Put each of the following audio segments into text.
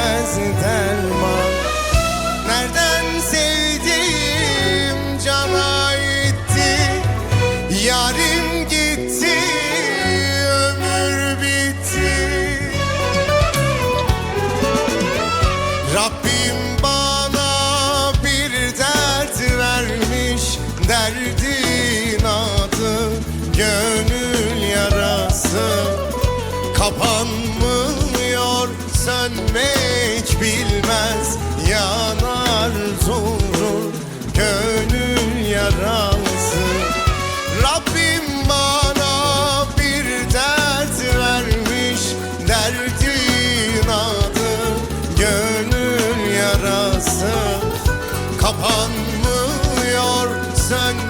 bilmez derman Nereden sevdiğim cana gitti? Yarim gitti ömür bitti. Rabbim bana bir dert vermiş Derdin adı gönül yarası. Kapanmıyor sönmek Derdin adı gönül yarası. Kapanmıyor sönmek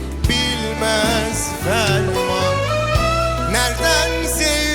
bilmez ferman. Nereden sevdiğim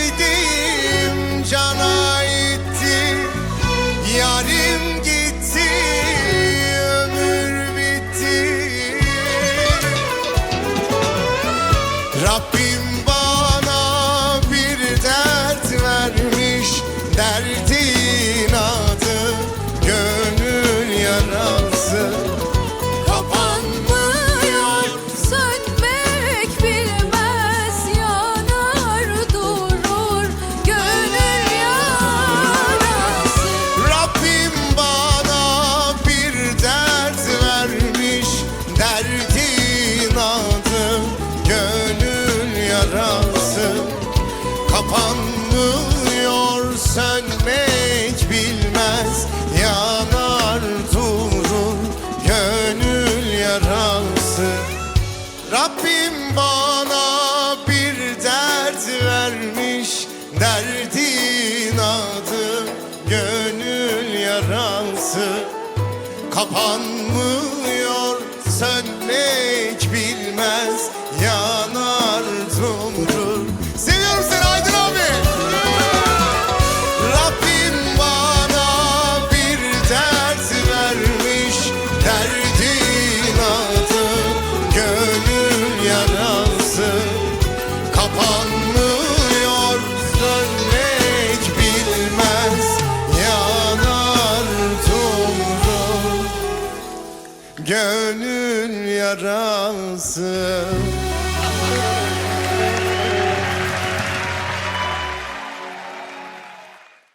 gönül yarası Kapanmıyor gönül yarası